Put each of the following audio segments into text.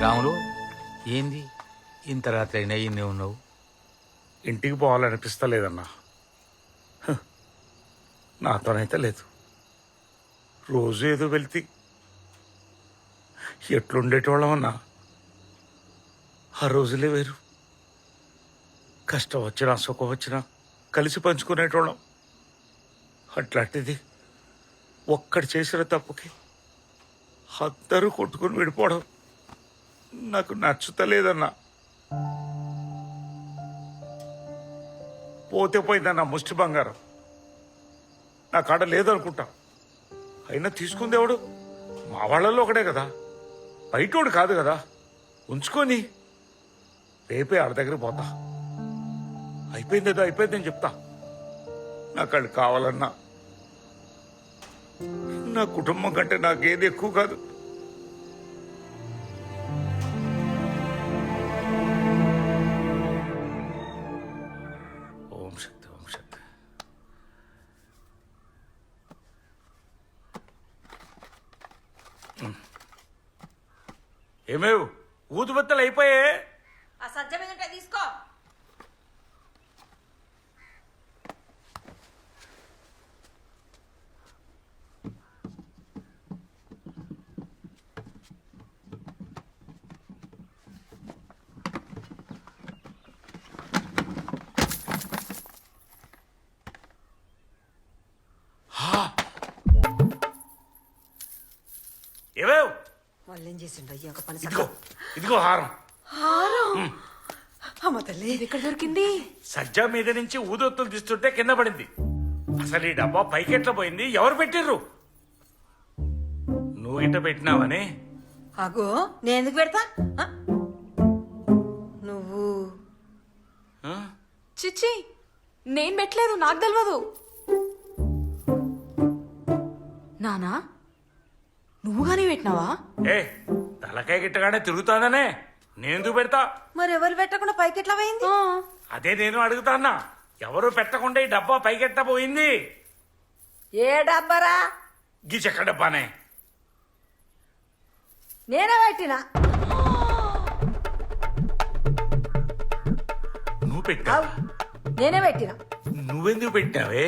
రాములు ఏంది? ఇంత రాత్రి అయినా ఇన్ని ఉన్నావు? ఇంటికి పోవాలనిపిస్తలేదన్నా. హ, నాతోనైతే లేదు. రోజు ఏదో వెళ్తే ఎట్లుండేటోళ్ళమన్నా ఆ రోజులే వేరు. కష్టం వచ్చినా సుఖం వచ్చినా కలిసి పంచుకునేటోళ్ళం. అట్లాంటిది ఒక్కడు చేసిన తప్పుకి అందరూ కొట్టుకుని విడిపోవడం. నాకు నచ్చుతలేదన్నా. పోతే పోయిందన్న ముష్టి బంగారం? నా కాడ లేదనుకుంటా. అయినా తీసుకుంది ఎవడు? మా వాళ్ళల్లో ఒకడే కదా. బయటోడు కాదు కదా. ఉంచుకొని రేపే ఆడ దగ్గర పోతా. అయిపోయింది ఏదో అయిపోయిందని చెప్తా. నాకు వాళ్ళు కావాలన్నా. నా కుటుంబం కంటే నాకేది ఎక్కువ కాదు. వాళ్ళు ఏం చేసిండు అయ్యి ఒక పని ఇదిగో ఇదిగో హారం. అమ్మ తల్లి ఇది ఎక్కడ దొరికింది? సజ్జా మీద నుంచి ఊదొత్తులు తీస్తుంటే కింద పడింది. అసలు ఈ డబ్బా పైకెట్లా పోయింది? ఎవరు పెట్టిర్రు? నువ్వు ఇట్ట పెట్టినావని. అగో నేను ఎందుకు పెడతా? నువ్వు? చిచ్చి నేను పెట్టలేదు నాకు తెలియదు నానా? నువ్వు కానీ పెట్టినావా? ఏ తలకాయ గిట్టగానే తిరుగుతాననే. నేనెందుకు పెడతా? మరి ఎవరు పెట్టకుండా పైకి ఎట్లా పోయింది అదే నేను అడుగుతాన్నా ఎవరు పెట్టకుండా ఈ డబ్బా పైకెట్ట పోయింది? ఏ డబ్బరా? గీ చెక్క డబ్బానే? నేనే పెట్టినా. నువ్వు పెట్టావు నేనే పెట్టినా. నువ్వెందుకు పెట్టావే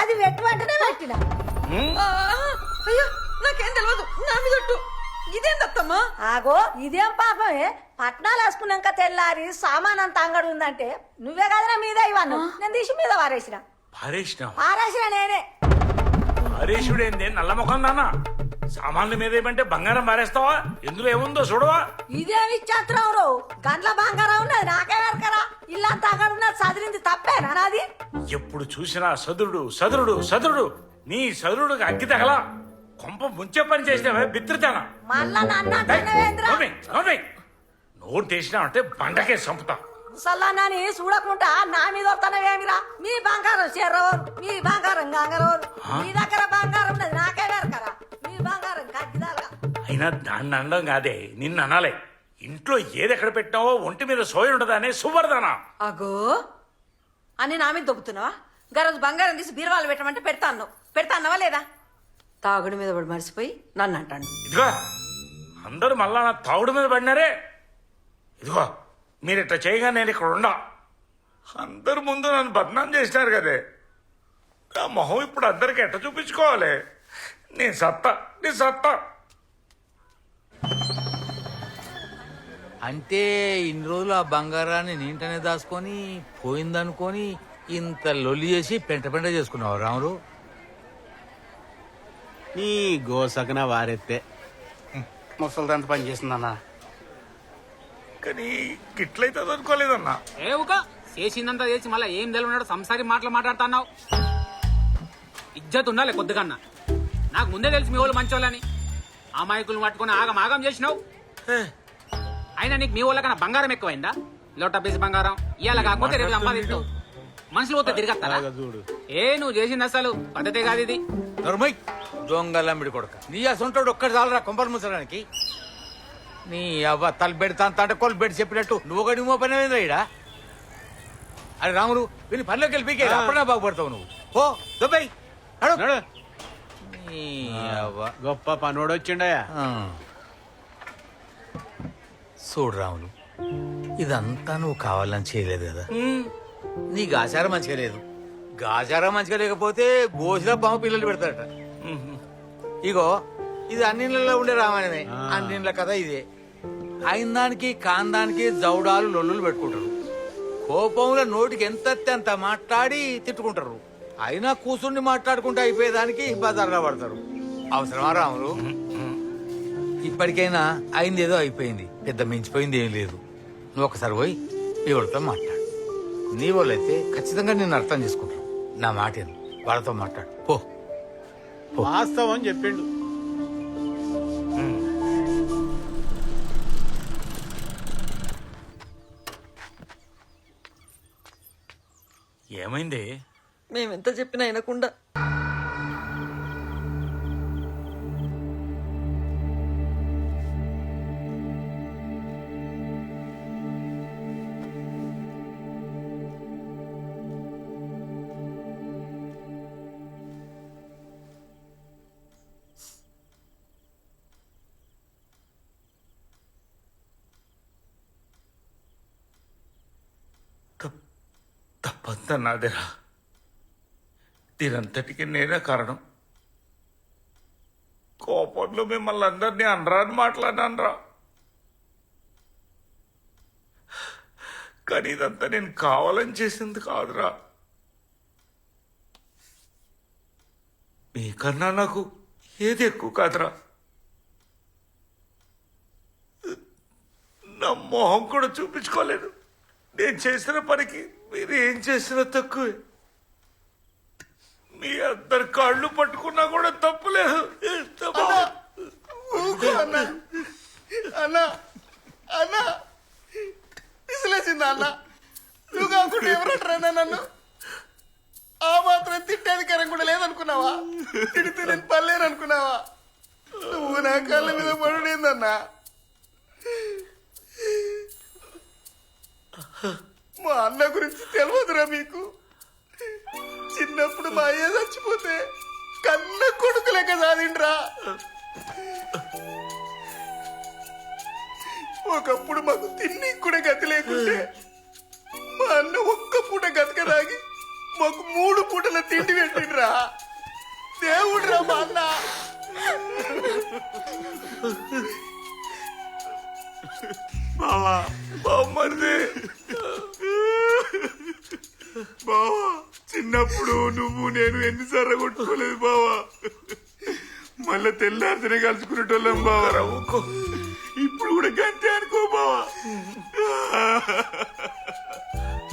అది పెట్టమంటేనే పెట్టినా? అయ్యో. నాకేం తెలియదు నా మీద ఒట్టు. ఇదేం దత్తమ్మా ఆగో ఇదేం పాపమే? పట్నాలు వేసుకున్నాక తెల్లారి సామాన్ అంత అంగడి ఉందంటే నువ్వే కదరా మీద ఇవ్వను. నేను తీసి మీద వారేసిన పారేసినావు? పారేసిన నేనే. పారేసుడేంది? నల్ల ముఖం నాన్న. సామాన్ల మీద ఏమంటే బంగారం పారేస్తావా? ఎందులో ఏముందో చూడవా? ఇదేమి ఇచ్చేస్తున్నావు రో. గంటల బంగారం ఉన్నది నాకే వెరకరా ఇల్లంతా అక్కడ ఉన్నది చదిరింది తప్పేనా నాది? ఎప్పుడు చూసినా సదురుడు సదురుడు సదురుడు. నీ సదురుడుకి అగ్గి తగల. కొంప ముంచే పని చేసినావే బిత్రితానా మళ్ళా నన్ను అంటున్నావేంద్రా నోరు తెచ్చినావంటే బండకే చంపుతా. ముసల్లానని చూడకుండా నా మీద వస్తానవేమిరా మీ బంగారం చెర్రవరు మీ బంగారం గంగరవరు మీ దగ్గర బంగారం ఉన్నది నాకే వెరకరా మీ బంగారం అయినా దాన్ని అనడం కాదే నిన్ను అనాలే. ఇంట్లో ఏది ఎక్కడ పెట్టినావో ఒంటి మీద సోయి ఉండదానే సువర్ధనా. అగో అని నా మీద దొబ్బుతున్నావా? గరోజు బంగారం తీసి బీరువాలు పెట్టమంటే పెడతాను పెడతాన్నవా లేదా? తాగుడు మీద పడి మర్చిపోయి నన్ను అంటాడు. ఇదిగో అందరూ మళ్ళా నా తావుడు మీద పడినారే. ఇదిగో మీరు ఇట్లా చేయగా నేను ఇక్కడ ఉండా. అందరు ముందు నన్ను బదనాం చేసినారు కదే. నా మొహం ఇప్పుడు అందరికి ఎట్ట చూపించుకోవాలి? నీ సత్తా నీ సత్తా. అంటే ఇన్ని రోజులు ఆ బంగారాన్ని నీంటనే దాచుకొని పోయిందనుకొని ఇంత లొల్లి చేసి పెంట పెంట చేసుకున్నావు రాములు నీ గోసకన వారెత్తే. ముసలిదంత పని చేసిందన్నా. కానీ గిట్లయితే అనుకోలేదన్నా ఏ ఒక చేసిందంతా చేసి మళ్ళీ ఏం తెలియనాడు సంసారి మాటలు మాట్లాడుతున్నావు? ఇజ్జత్ ఉండాలి కొద్దిగన్నా. నాకు ముందే తెలిసి మీ వాళ్ళు మంచోళ్ళని. ఆ మాయకులు పట్టుకుని ఆగం ఆగం చేసినావు? అయినా నీకు మీ వాళ్ళకన్నా బంగారం ఎక్కువైందా? లోట పీసి బంగారం. ఇవాళ కాకపోతే రేపు సంపాదిస్తావు మనుషులు పోతే చూడు. ఏ నువ్వు చేసింది అసలు? పద్ధతే కాదు ఇది. నర్మయ్ దొంగలమ్మిడి కొడక. నీ అసంటాడు ఒక్కటి చాలరా కొంపలు ముసడానికి నీ అవ్వ తల పెడతా అంటే కొలు పెట్టి చెప్పినట్టు. నువ్వు ఒకటి మో పని ఈడ? అరే రాములు వీని పనిలోకి వెళ్ళి పీకే అప్పుడే బాగుపడతావు నువ్వు. ఓ దుబ్బై. నడు. నీ అవ్వ. గొప్ప పనోడు వచ్చిండయా. చూడు రాములు ఇదంతా నువ్వు కావాలని చేయలేదు కదా. నీ గాచారం మంచిగా లేదు. గాచారం మంచిగా లేకపోతే గోసిలో పాము పిల్లలు పెడతాడట ఇగో ఇది అన్నిళ్ళలో ఉండే రామాయణమే. అన్నిళ్ళ కథ ఇదే. అయిన దానికి కాందానికి జౌడాలు లొల్లులు పెట్టుకుంటారు. కోపంలో నోటికి ఎంత అంత మాట్లాడి తిట్టుకుంటారు. అయినా కూర్చుండి మాట్లాడుకుంటూ అయిపోయేదానికి బజార్లో పడతారు. అవసరమా రాములు? ఇప్పటికైనా అయింది ఏదో అయిపోయింది. పెద్ద మించిపోయింది ఏం లేదు. నువ్వు ఒకసారి పోయి ఎవరితో మాట్లాడు. నీ వాళ్ళైతే ఖచ్చితంగా నిన్ను అర్థం చేసుకుంటారు నా మాట. వాళ్ళతో మాట్లాడు. పో. వాస్తవం చెప్పిండు. ఏమైంది? మేమెంత చెప్పినా వినకుండా. తప్పంతా నాదేరా దీనంతటికి నేనే కారణం. కోపంలో మిమ్మల్ని అందరినీ అనరాని మాట్లాడినరా కానీ ఇదంతా నేను కావాలని చేసింది కాదురా. మీకన్నా నాకు ఏది ఎక్కువ కాదురా. నా మొహం కూడా చూపించుకోలేదు. నేను చేసిన పనికి మీరు ఏం చేసినా తక్కువే. మీ అందరు కాళ్ళు పట్టుకున్నా కూడా తప్పులేదు. అన్నా అన్నా. అన్నా విసిలేసింది అన్న? నువ్వు కాకుండా ఎవరంటారన్నా నన్ను? ఆ మాత్రం తిట్టేది కూడా లేదనుకున్నావా? తిడితే నేను పర్లేను అనుకున్నావా? నువ్వు నా కాళ్ళ మీద పడుడేందన్నా? మా అన్న గురించి తెలియదురా మీకు? చిన్నప్పుడు మా అయ్య చచ్చిపోతే కన్న కొడుకు లెక్క సాధిండ్రా. ఒకప్పుడు మాకు తిండి కూడా గతి లేకుంటే మా అన్న ఒక్క పూట గతక తాగి మాకు మూడు పూటల తిండి పెట్టిండ్రా. దేవుడ్రా మా అన్న. బావా బామ్మది బావా చిన్నప్పుడు నువ్వు నేను ఎన్నిసార్లు కొట్టుకోలేదు బావా. మళ్ళా తెల్లారితేనే కలుసుకునేటోళ్ళం బావా. ఊకో ఇప్పుడు కూడా గంతే అనుకో బావా.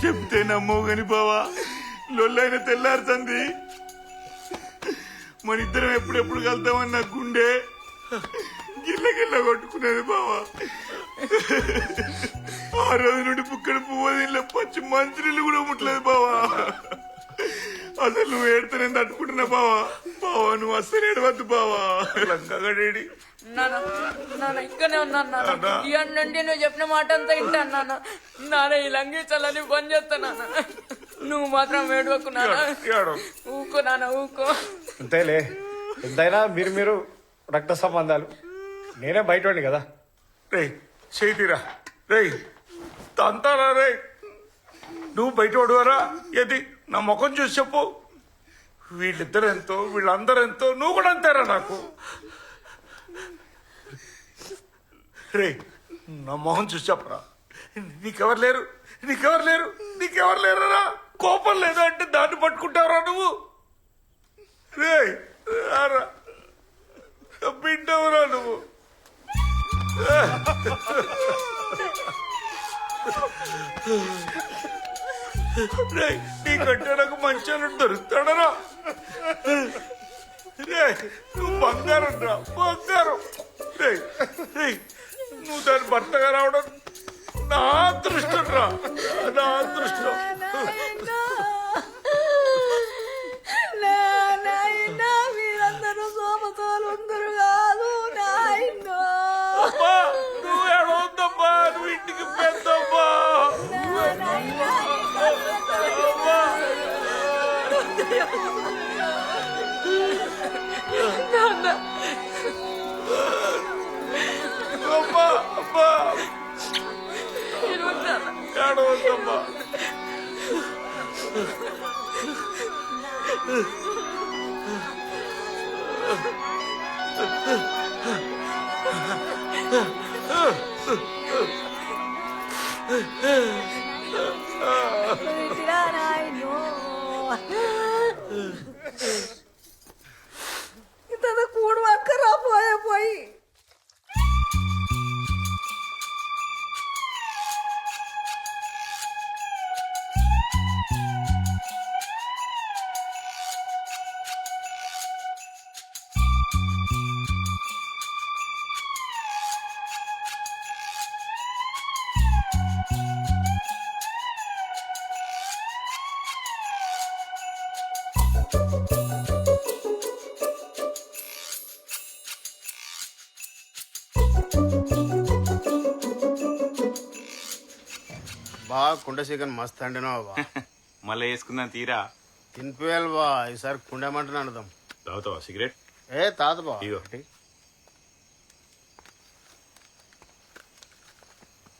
చెప్తే నమ్మవు గాని బావా లొల్లైన తెల్లారుతుంది. మన ఇద్దరం ఎప్పుడెప్పుడు కలుద్దామని నా గుండె. గిల్ల గిల్ల కొట్టుకునేది బావా. ఆ రోజు నుండి పుక్కడి పువ్వు దీనిలో పచ్చి మంచినీళ్ళు కూడా ముట్టలేదు బావా. అసలు నువ్వు ఏడుతూనే తట్టుకుంటున్నా బావా. బావా నువ్వు అస్సలు ఏడవద్దు బావా. లంకగడేడి నాన్న నాన్న ఇక్కడనే ఉన్నాను నాన్న. ఇవాళ నుండి నువ్వు చెప్పిన మాట అంతా వింటాను నాన్న. నాన్న ఈ లంగి చల్లని పని చేస్తాను నాన్న. నువ్వు మాత్రం ఏడవకు నాన్న. ఏడవ. ఊకో నాన్న ఊకో అంతేలే. ఎంతైనా మీరు మీరు రక్త సంబంధాలు. నేనే బయటండి కదా. రేయ్ చేతిరా. రేయ్ తంతారా రే నువ్వు బయట పడువారా ఏది? నా ముఖం చూసి చెప్పు. వీళ్ళిద్దరు ఎంతో వీళ్ళందరూ ఎంతో నువ్వు కూడా అంతేరా నాకు. రే నా మొహం చూసి చెప్పరా. నీకెవరు లేరు? నీకెవరు లేరు? నీకెవరు లేరురా? కోపం లేదు అంటే దాన్ని పట్టుకుంటావురా నువ్వు. రే రారా. బిడ్డవురా నువ్వు. నీకంటే నాకు మంచి దొరుకుతాడరా? రే నువ్వు బంగారం రా బంగారం. నువ్వు దాని భర్తగా రావడం నా అదృష్టం రా నా అదృష్టం. వద్దమ్మా పెట్టిరా నాయనో. ఇంత కూడు పక్కరా పోయే బా కుండ చికెన్ మస్త్ అండినావు బా. మళ్ళీ వేసుకుందాం తీరా. తినిపోయాలి బా ఈసారి కుండేమంటున్నా అనుదాం తాగుతావా సిగరెట్? ఏ తాత బా. ఇగో.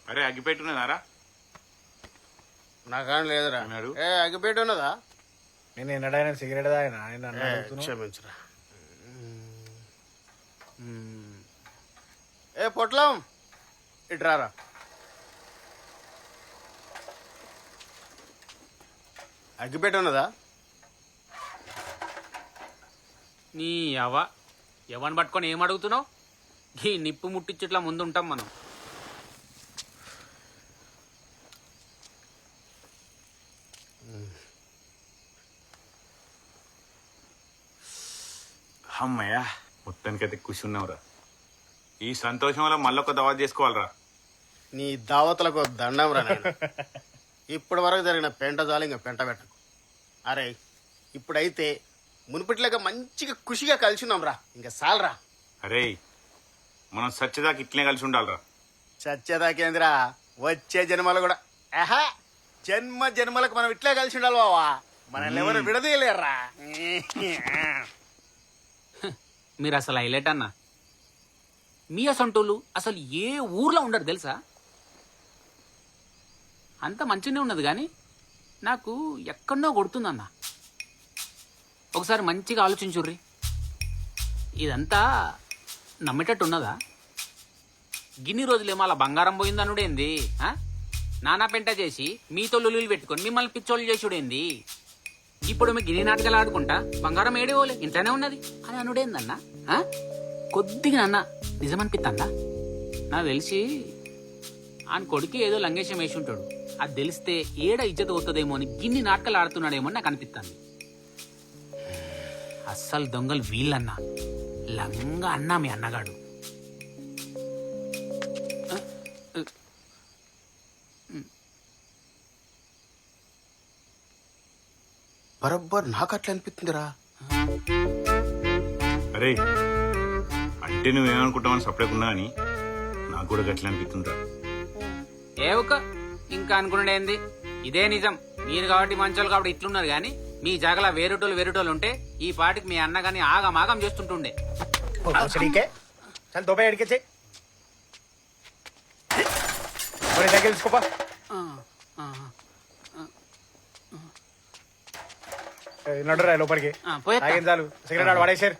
అరే అగ్గిపెట్టున్నదారా నాకాని లేదురా. అన్నాడు. ఏ అగ్గిపెట్టి ఉన్నదా? నేను ఎన్నడైనా సిగరెట్ తాగినా? ఆయన నన్ను ఏ, అడుగుతున్నావు? క్షమించరా. మ్మ్. ఏ పొట్లం. ఇట్రారా అగ్గిపెట్టి ఉన్నదా? నీ అవ ఎవరిని పట్టుకొని ఏం అడుగుతున్నావు? ఈ నిప్పు ముట్టించుట్లా ముందు ఉంటాం మనం. అమ్మయ్యా మొత్తానికైతే కూర్చున్నావురా ఈ సంతోషంలో మళ్ళొక దవాత్ చేసుకోవాలరా. నీ దావతలకు దండం రా నాయన. ఇప్పటి వరకు జరిగిన పెంట జాలి ఇంకా పెంట పెట్టకు. అరే ఇప్పుడైతే మునుపటిలాగా మంచిగా ఖుషిగా కలిసి ఉన్నాం రా ఇంకా సాలరా. అరే మనం సత్యదాకా ఇట్లనే కలిసి ఉండాలిరా. చచ్చేదాకేంద్రా వచ్చే జన్మలు కూడా. ఆహా జన్మ జన్మలకు మనం ఇట్లే కలిసి ఉండాలి బావా. మనల్ని ఎవరు విడదీయలేరా మీరు అసలు హైలైట్ అన్న? మీ అసంటోళ్ళు అసలు ఏ ఊర్లో ఉండరు తెలుసా? అంత మంచిగానే ఉన్నది కానీ నాకు ఎక్కడనో కొడుతుందన్న. ఒకసారి మంచిగా ఆలోచించుర్రి. ఇదంతా నమ్మేటట్టు ఉన్నదా? గిన్ని రోజులేమో అలా బంగారం పోయిందనుడేంది నానా పెంట చేసి మీతో లొల్లులు పెట్టుకొని మిమ్మల్ని పిచ్చోళ్ళు చేసుడేంది. ఇప్పుడు మీ గిని నాటకాలు ఆడుకుంటా బంగారం ఏడేవోలే ఇంట్లోనే ఉన్నది అని అనుడేందన్నా కొద్దిగా అన్న నిజమనిపిస్తుందా నాకు తెలిసి ఆయన కొడుకు ఏదో లంగేశం వేసి ఉంటాడు అది తెలిస్తే ఏడ ఇజ్జత అవుతుందేమో అని గిన్ని నాటకాలు ఆడుతున్నాడేమో నాకు అనిపిస్తుంది అస్సలు దొంగలు వీళ్ళన్నా. లంగా అన్నా మీ అన్నగాడు. బరబ్బర్ నాకు అట్లా అనిపిస్తుందిరా అరే అంటే నువ్వేమనుకుంటావని సపరేట్ ఉన్నా అని నాకు కూడా గట్ల అనిపిస్తుందిరా ఏవక ఇంకా అనుకునేది ఇదే నిజం. మీరు కాబట్టి మంచోళ్ళు కాబట్టి ఇట్లున్నారు గాని మీ జగల వేరేటోళ్ళు వేరేటోళ్ళు ఉంటే ఈ పాటికి మీ అన్న గాని ఆగమాగం చేస్తుంటుండే. దుబాయ్ అడిగేచ్చి చాలు. సిగరెట్ వాడేసారు